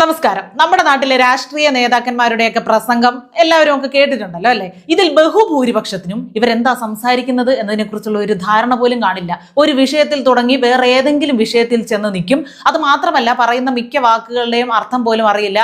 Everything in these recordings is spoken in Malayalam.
നമസ്കാരം. നമ്മുടെ നാട്ടിലെ രാഷ്ട്രീയ നേതാക്കന്മാരുടെയൊക്കെ പ്രസംഗം എല്ലാവരും ഒക്കെ കേട്ടിട്ടുണ്ടല്ലോ അല്ലെ? ഇതിൽ ബഹുഭൂരിപക്ഷത്തിനും ഇവരെന്താ സംസാരിക്കുന്നത് എന്നതിനെ കുറിച്ചുള്ള ഒരു ധാരണ പോലും കാണില്ല. ഒരു വിഷയത്തിൽ തുടങ്ങി വേറെ ഏതെങ്കിലും വിഷയത്തിൽ ചെന്ന് നിൽക്കും. അത് മാത്രമല്ല പറയുന്ന മിക്ക വാക്കുകളുടെയും അർത്ഥം പോലും അറിയില്ല.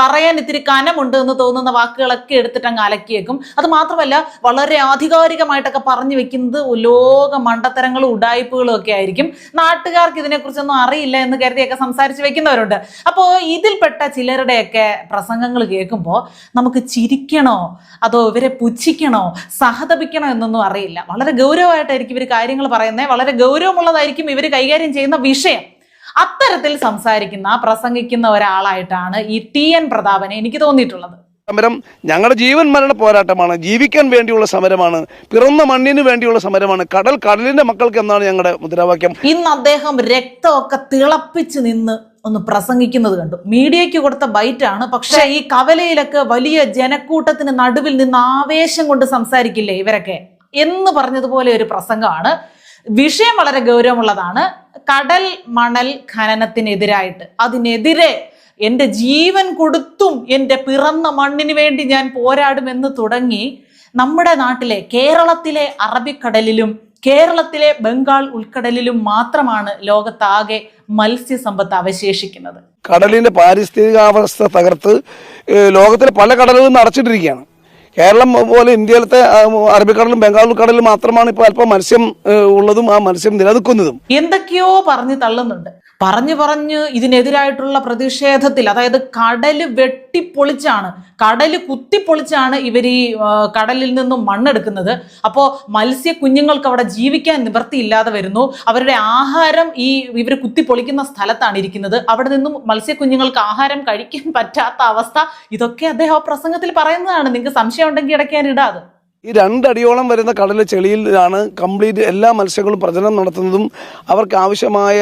പറയാൻ ഇത്തിരി കനമുണ്ട് എന്ന് തോന്നുന്ന വാക്കുകളൊക്കെ എടുത്തിട്ട് അങ്ങ് അലക്കിയേക്കും. അത് മാത്രമല്ല വളരെ ആധികാരികമായിട്ടൊക്കെ പറഞ്ഞു വെക്കുന്നത് ലോക മണ്ടത്തരങ്ങളും ഉടായ്പകളും ഒക്കെ ആയിരിക്കും. നാട്ടുകാർക്ക് ഇതിനെക്കുറിച്ചൊന്നും അറിയില്ല എന്ന് കരുതിയൊക്കെ സംസാരിച്ച് വെക്കുന്നവരുണ്ട്. അപ്പോൾ ഇതിൽപ്പെട്ട ചിലരുടെയൊക്കെ പ്രസംഗങ്ങൾ കേൾക്കുമ്പോൾ നമുക്ക് ചിരിക്കണോ? അതോ ഇവരെ പുച്ഛിക്കണോ? സഹതപിക്കണോ എന്നൊന്നും അറിയില്ല. വളരെ ഗൗരവമായിട്ടായിരിക്കും ഇവർ കാര്യങ്ങൾ പറയുന്നത് വളരെ ഗൗരവമുള്ളതായിരിക്കും ഇവർ കൈകാര്യം ചെയ്യുന്ന വിഷയം. അത്തരത്തിൽ സംസാരിക്കുന്ന പ്രസംഗിക്കുന്ന ഒരാളായിട്ടാണ് ഈ ടി എൻ പ്രതാപനെ എനിക്ക് തോന്നിയിട്ടുള്ളത്. സമരം ഞങ്ങളുടെ ജീവൻ മരണ പോരാട്ടമാണ്. ജീവിക്കാൻ വേണ്ടിയുള്ള സമരമാണ്. പിറന്ന മണ്ണിന് വേണ്ടിയുള്ള സമരമാണ്. കടൽ കടലിന്റെ മക്കൾക്ക് എന്നാണ് ഞങ്ങളുടെ മുദ്രാവാക്യം. ഇന്ന് അദ്ദേഹം രക്തമൊക്കെ തിളപ്പിച്ച് നിന്ന് ഒന്ന് പ്രസംഗിക്കുന്നത് കണ്ടു. മീഡിയയ്ക്ക് കൊടുത്ത ബൈറ്റാണ്. പക്ഷെ ഈ കവലയിലൊക്കെ വലിയ ജനക്കൂട്ടത്തിന് നടുവിൽ നിന്ന് ആവേശം കൊണ്ട് സംസാരിക്കില്ലേ ഇവരൊക്കെ? എന്ന് പറഞ്ഞതുപോലെ ഒരു പ്രസംഗമാണ്. വിഷയം വളരെ ഗൗരവമുള്ളതാണ്. കടൽ മണൽ ഖനനത്തിനെതിരായിട്ട്. അതിനെതിരെ എന്റെ ജീവൻ കൊടുത്തും എന്റെ പിറന്ന മണ്ണിന് വേണ്ടി ഞാൻ പോരാടുമെന്ന് തുടങ്ങി നമ്മുടെ നാട്ടിലെ കേരളത്തിലെ അറബിക്കടലിലും കേരളത്തിലെ ബംഗാൾ ഉൾക്കടലിലും മാത്രമാണ് ലോകത്താകെ മത്സ്യസമ്പത്ത് അവശേഷിക്കുന്നത്. കടലിന്റെ പാരിസ്ഥിതികാവസ്ഥ തകർത്ത് ലോകത്തിലെ പല കടലുകളും അടച്ചിട്ടിരിക്കുകയാണ് കേരളം പോലെ ഇന്ത്യയിലത്തെ അറബിക്കടലും ബംഗാൾ കടലിലും മാത്രമാണ് ഇപ്പോൾ അല്പം മത്സ്യം ഉള്ളതും ആ മത്സ്യം നിലനിൽക്കുന്നതും. എന്തൊക്കെയോ പറഞ്ഞു തള്ളുന്നുണ്ട്. പറഞ്ഞു പറഞ്ഞ് ഇതിനെതിരായിട്ടുള്ള പ്രതിഷേധത്തിൽ അതായത് കടൽ വെട്ടിപ്പൊളിച്ചാണ് കടൽ കുത്തിപ്പൊളിച്ചാണ് ഇവർ ഈ കടലിൽ നിന്നും മണ്ണെടുക്കുന്നത്. അപ്പോൾ മത്സ്യ കുഞ്ഞുങ്ങൾക്ക് അവിടെ ജീവിക്കാൻ നിവൃത്തിയില്ലാതെ വരുന്നു. അവരുടെ ആഹാരം ഈ ഇവർ കുത്തിപ്പൊളിക്കുന്ന സ്ഥലത്താണ് ഇരിക്കുന്നത്. അവിടെ നിന്നും മത്സ്യ കുഞ്ഞുങ്ങൾക്ക് ആഹാരം കഴിക്കാൻ പറ്റാത്ത അവസ്ഥ. ഇതൊക്കെ അദ്ദേഹം പ്രസംഗത്തിൽ പറയുന്നതാണ്. നിങ്ങൾക്ക് സംശയം ഉണ്ടെങ്കിൽ ഇടയ്ക്കാൻ ഇടാതെ. ഈ രണ്ടടിയോളം വരുന്ന കടൽ ചെളിയിലാണ് കംപ്ലീറ്റ് എല്ലാ മത്സ്യങ്ങളും പ്രജനം നടത്തുന്നതും അവർക്ക് ആവശ്യമായ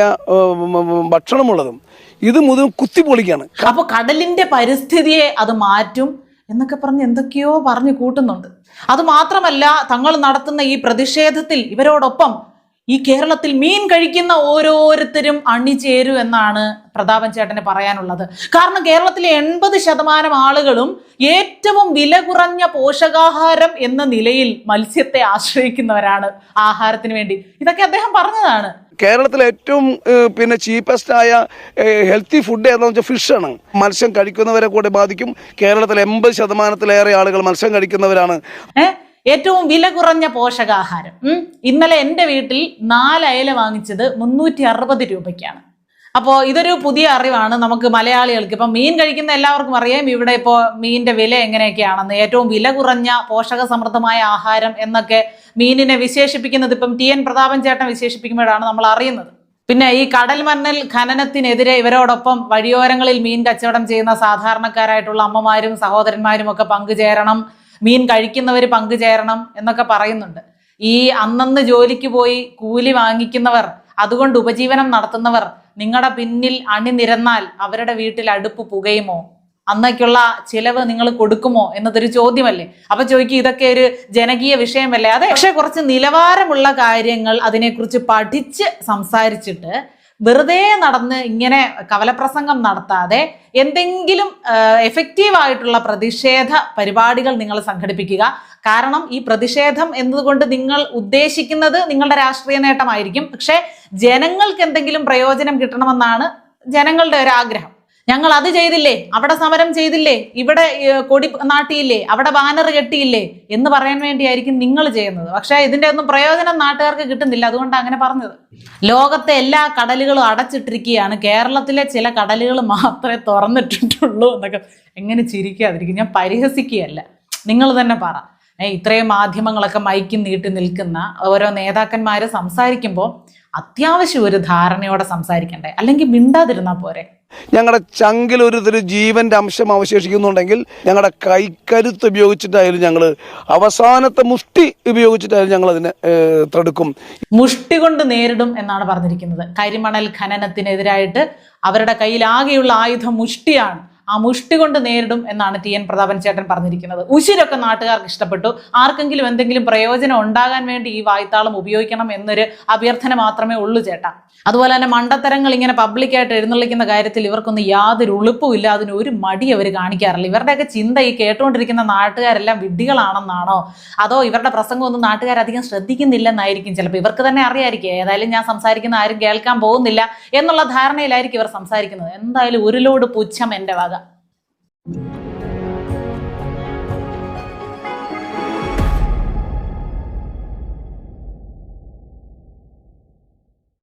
ഭക്ഷണമുള്ളതും. ഇത് മുഴുവൻ കുത്തിപ്പൊളിക്കാണ് അപ്പൊ കടലിന്റെ പരിസ്ഥിതിയെ അത് മാറ്റും എന്നൊക്കെ പറഞ്ഞ് എന്തൊക്കെയോ പറഞ്ഞു കൂട്ടുന്നുണ്ട്. അത് മാത്രമല്ല തങ്ങൾ നടത്തുന്ന ഈ പ്രതിഷേധത്തിൽ ഇവരോടൊപ്പം ഈ കേരളത്തിൽ മീൻ കഴിക്കുന്ന ഓരോരുത്തരും അണിചേരൂ എന്നാണ് പ്രതാപൻ ചേട്ടന് പറയാനുള്ളത്. കാരണം കേരളത്തിലെ എൺപത് ശതമാനം ആളുകളും ഏറ്റവും വില കുറഞ്ഞ പോഷകാഹാരം എന്ന നിലയിൽ മത്സ്യത്തെ ആശ്രയിക്കുന്നവരാണ് ആഹാരത്തിന് വേണ്ടി. ഇതൊക്കെ അദ്ദേഹം പറഞ്ഞതാണ്. കേരളത്തിലെ ഏറ്റവും പിന്നെ ചീപ്പസ്റ്റ് ആയ ഹെൽത്തി ഫുഡ് ഏതാണെന്ന് വെച്ചാൽ ഫിഷാണ്. മത്സ്യം കഴിക്കുന്നവരെ കൂടെ ബാധിക്കും. കേരളത്തിലെ എൺപത് ശതമാനത്തിലേറെ ആളുകൾ മത്സ്യം കഴിക്കുന്നവരാണ്. ഏ ഏറ്റവും വില കുറഞ്ഞ പോഷകാഹാരം. ഇന്നലെ എന്റെ വീട്ടിൽ നാല് അയല വാങ്ങിച്ചത് മുന്നൂറ്റി അറുപത് രൂപയ്ക്കാണ്. അപ്പോൾ ഇതൊരു പുതിയ അറിവാണ്. നമുക്ക് മലയാളികൾക്ക് ഇപ്പം മീൻ കഴിക്കുന്ന എല്ലാവർക്കും അറിയാം. ഇവിടെ ഇപ്പോൾ മീനിന്റെ വില എങ്ങനെയൊക്കെയാണെന്ന്. ഏറ്റവും വില കുറഞ്ഞ പോഷക സമൃദ്ധമായ ആഹാരം എന്നൊക്കെ മീനിനെ വിശേഷിപ്പിക്കുന്നത് ഇപ്പം ടി എൻ പ്രതാപൻ ചേട്ടൻ വിശേഷിപ്പിക്കുമ്പോഴാണ് നമ്മൾ അറിയുന്നത്. പിന്നെ ഈ കടൽ മണ്ണൽ ഖനനത്തിനെതിരെ ഇവരോടൊപ്പം വഴിയോരങ്ങളിൽ മീൻ കച്ചവടം ചെയ്യുന്ന സാധാരണക്കാരായിട്ടുള്ള അമ്മമാരും സഹോദരന്മാരും ഒക്കെ പങ്കുചേരണം. മീൻ കഴിക്കുന്നവർ പങ്കുചേരണം എന്നൊക്കെ പറയുന്നുണ്ട്. ഈ അന്നന്ന് ജോലിക്ക് പോയി കൂലി വാങ്ങിക്കുന്നവർ അതുകൊണ്ട് ഉപജീവനം നടത്തുന്നവർ നിങ്ങളുടെ പിന്നിൽ അണിനിരന്നാൽ അവരുടെ വീട്ടിൽ അടുപ്പ് പുകയുമോ? അന്നേക്കുള്ള ചിലവ് നിങ്ങൾ കൊടുക്കുമോ എന്നതൊരു ചോദ്യമല്ലേ? അപ്പൊ ചോദിക്കും ഇതൊക്കെ ഒരു ജനകീയ വിഷയമല്ലേ? അതെ. പക്ഷെ കുറച്ച് നിലവാരമുള്ള കാര്യങ്ങൾ അതിനെക്കുറിച്ച് പഠിച്ച് സംസാരിച്ചിട്ട് വെറുതെ നടന്ന് ഇങ്ങനെ കവലപ്രസംഗം നടത്താതെ എന്തെങ്കിലും എഫക്റ്റീവ് ആയിട്ടുള്ള പ്രതിഷേധ പരിപാടികൾ നിങ്ങൾ സംഘടിപ്പിക്കുക. കാരണം ഈ പ്രതിഷേധം എന്നതുകൊണ്ട് നിങ്ങൾ ഉദ്ദേശിക്കുന്നത് നിങ്ങളുടെ രാഷ്ട്രീയ നേട്ടമായിരിക്കും. പക്ഷേ ജനങ്ങൾക്ക് എന്തെങ്കിലും പ്രയോജനം കിട്ടണമെന്നാണ് ജനങ്ങളുടെ ഒരു ആഗ്രഹം ഞങ്ങൾ അത് ചെയ്തില്ലേ? അവിടെ സമരം ചെയ്തില്ലേ? ഇവിടെ കൊടി നാട്ടിയില്ലേ? അവിടെ ബാനർ കെട്ടിയില്ലേ? എന്ന് പറയാൻ വേണ്ടിയായിരിക്കും നിങ്ങൾ ചെയ്യുന്നത്. പക്ഷേ ഇതിന്റെ ഒന്നും പ്രയോജനം നാട്ടുകാർക്ക് കിട്ടുന്നില്ല. അതുകൊണ്ട് അങ്ങനെ പറഞ്ഞത്. ലോകത്തെ എല്ലാ കടലുകളും അടച്ചിട്ടിരിക്കുകയാണ്. കേരളത്തിലെ ചില കടലുകൾ മാത്രമേ തുറന്നിട്ടിട്ടുള്ളൂ എന്നൊക്കെ എങ്ങനെ ചിരിക്കാതിരിക്കും. ഞാൻ പരിഹസിക്കുകയല്ല. നിങ്ങൾ തന്നെ പറ. ഇത്രയും മാധ്യമങ്ങളൊക്കെ മൈക്കും നീട്ടി നിൽക്കുന്ന ഓരോ നേതാക്കന്മാർ സംസാരിക്കുമ്പോൾ അത്യാവശ്യം ഒരു ധാരണയോടെ സംസാരിക്കണ്ടേ? അല്ലെങ്കിൽ മിണ്ടാതിരുന്നാൽ പോരെ? ഞങ്ങളുടെ ചങ്കിൽ ഒരു തരം ജീവന്റെ അംശം അവശേഷിക്കുന്നുണ്ടെങ്കിൽ ഞങ്ങളുടെ കൈക്കരുത്ത് ഉപയോഗിച്ചിട്ടായാലും ഞങ്ങൾ അവസാനത്തെ മുഷ്ടി ഉപയോഗിച്ചിട്ടായാലും ഞങ്ങൾ അതിനെ തടുക്കും മുഷ്ടി കൊണ്ട് നേരിടും എന്നാണ് പറഞ്ഞിരിക്കുന്നത്. കരിമണൽ ഖനനത്തിനെതിരായിട്ട് അവരുടെ കയ്യിലാകെയുള്ള ആയുധം മുഷ്ടിയാണ്. ആ മുഷ്ടി കൊണ്ട് നേരിടും എന്നാണ് ടി എൻ പ്രതാപൻ ചേട്ടൻ പറഞ്ഞിരിക്കുന്നത്. ഉശിരൊക്കെ നാട്ടുകാർക്ക് ഇഷ്ടപ്പെട്ടു. ആർക്കെങ്കിലും എന്തെങ്കിലും പ്രയോജനം ഉണ്ടാകാൻ വേണ്ടി ഈ വായ്ത്താളം ഉപയോഗിക്കണം എന്നൊരു അഭ്യർത്ഥന മാത്രമേ ഉള്ളൂ ചേട്ടാ. അതുപോലെ തന്നെ മണ്ടത്തരങ്ങൾ ഇങ്ങനെ പബ്ലിക്കായിട്ട് എഴുന്നള്ളിക്കുന്ന കാര്യത്തിൽ ഇവർക്കൊന്നും യാതൊരു ഉളുപ്പുമില്ല അതിന് ഒരു മടി അവർ കാണിക്കാറില്ല. ഇവരുടെയൊക്കെ ചിന്ത ഈ കേട്ടുകൊണ്ടിരിക്കുന്ന നാട്ടുകാരെല്ലാം വിഡ്ഢികളാണെന്നാണോ? അതോ ഇവരുടെ പ്രസംഗമൊന്നും നാട്ടുകാർ അധികം ശ്രദ്ധിക്കുന്നില്ലെന്നായിരിക്കും? ചിലപ്പോൾ ഇവർക്ക് തന്നെ അറിയായിരിക്കും. ഏതായാലും ഞാൻ സംസാരിക്കുന്ന ആരും കേൾക്കാൻ പോകുന്നില്ല എന്നുള്ള ധാരണയിലായിരിക്കും ഇവർ സംസാരിക്കുന്നത്. എന്തായാലും ഒരു ലോഡ് പുച്ഛം എന്റെ വക